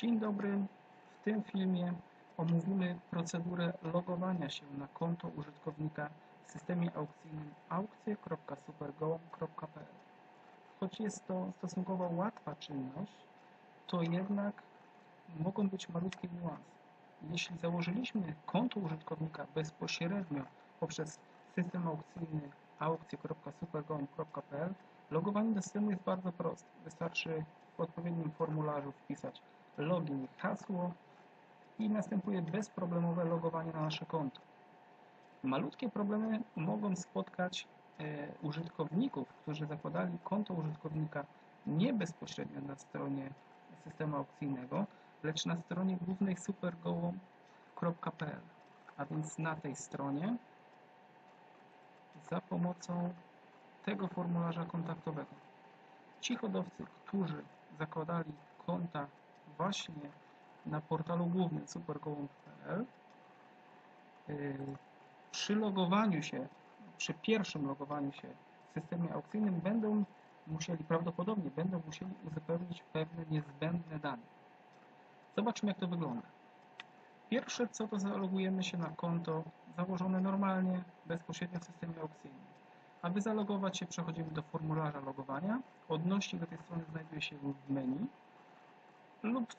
Dzień dobry. W tym filmie omówimy procedurę logowania się na konto użytkownika w systemie aukcyjnym aukcje.supergołąb.pl Choć jest to stosunkowo łatwa czynność, to jednak mogą być malutkie niuanse. Jeśli założyliśmy konto użytkownika bezpośrednio poprzez system aukcyjny aukcje.supergołąb.pl, logowanie do systemu jest bardzo proste. Wystarczy w odpowiednim formularzu wpisać login i hasło i następuje bezproblemowe logowanie na nasze konto. Malutkie problemy mogą spotkać e, użytkowników, którzy zakładali konto użytkownika nie bezpośrednio na stronie systemu aukcyjnego, lecz na stronie głównej supergołąb.pl. A więc na tej stronie za pomocą tego formularza kontaktowego. Ci hodowcy, którzy zakładali konta właśnie na portalu głównym supergołąb.pl yy, przy logowaniu się, przy pierwszym logowaniu się w systemie aukcyjnym będą musieli, prawdopodobnie będą musieli uzupełnić pewne niezbędne dane. Zobaczmy jak to wygląda. Pierwsze co to zalogujemy się na konto założone normalnie, bezpośrednio w systemie aukcyjnym. Aby zalogować się przechodzimy do formularza logowania. Odnośnik do tej strony znajduje się w menu lub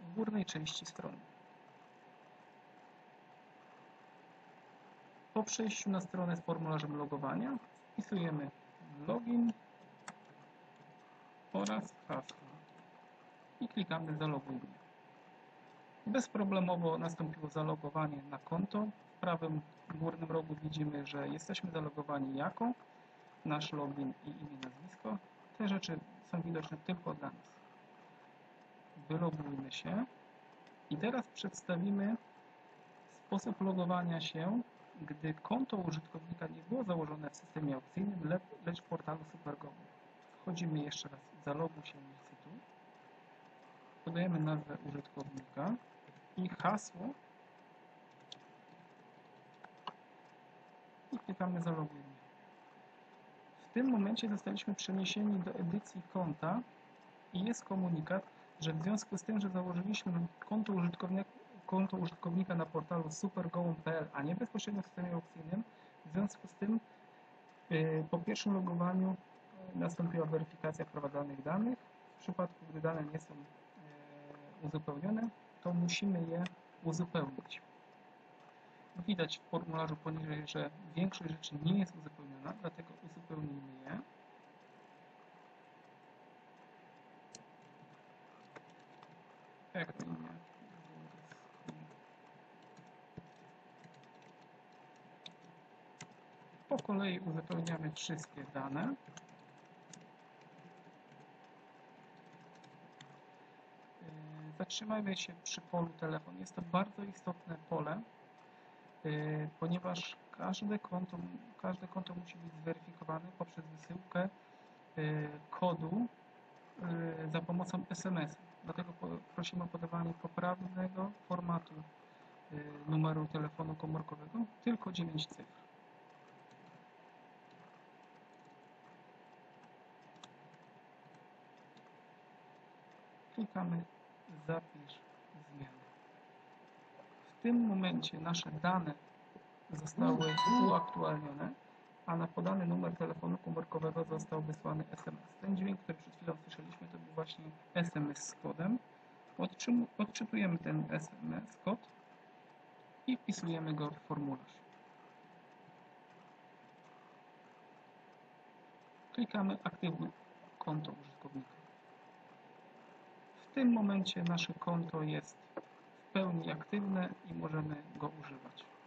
w górnej części strony. Po przejściu na stronę z formularzem logowania wpisujemy login oraz hasło i klikamy zaloguj mnie. Bezproblemowo nastąpiło zalogowanie na konto. W prawym górnym rogu widzimy, że jesteśmy zalogowani jako nasz login i imię, nazwisko. Te rzeczy są widoczne tylko dla nas wylogujmy się i teraz przedstawimy sposób logowania się, gdy konto użytkownika nie było założone w systemie aukcyjnym, lecz w portalu SuperGo. Wchodzimy jeszcze raz zaloguj się licytu, podajemy nazwę użytkownika i hasło i klikamy zaloguj. W tym momencie zostaliśmy przeniesieni do edycji konta i jest komunikat, że w związku z tym, że założyliśmy konto użytkownika, konto użytkownika na portalu supergołąb.pl, a nie bezpośrednio w systemie aukcyjnym, w związku z tym yy, po pierwszym logowaniu yy, nastąpiła weryfikacja wprowadzanych danych. W przypadku, gdy dane nie są yy, uzupełnione, to musimy je uzupełnić. Widać w formularzu poniżej, że większość rzeczy nie jest uzupełniona, dlatego uzupełnijmy je. Imię? Po kolei uzupełniamy wszystkie dane. Yy, zatrzymajmy się przy polu telefon. Jest to bardzo istotne pole, yy, ponieważ każde konto, każde konto musi być zweryfikowane poprzez wysyłkę yy, kodu za pomocą SMS. Dlatego prosimy o podawanie poprawnego formatu numeru telefonu komórkowego, tylko 9 cyfr. Klikamy Zapisz zmiany. W tym momencie nasze dane zostały uaktualnione a na podany numer telefonu komórkowego został wysłany SMS. Ten dźwięk, który przed chwilą słyszeliśmy, to był właśnie SMS z kodem. Odczytujemy ten SMS kod i wpisujemy go w formularz. Klikamy aktywuj konto użytkownika. W tym momencie nasze konto jest w pełni aktywne i możemy go używać.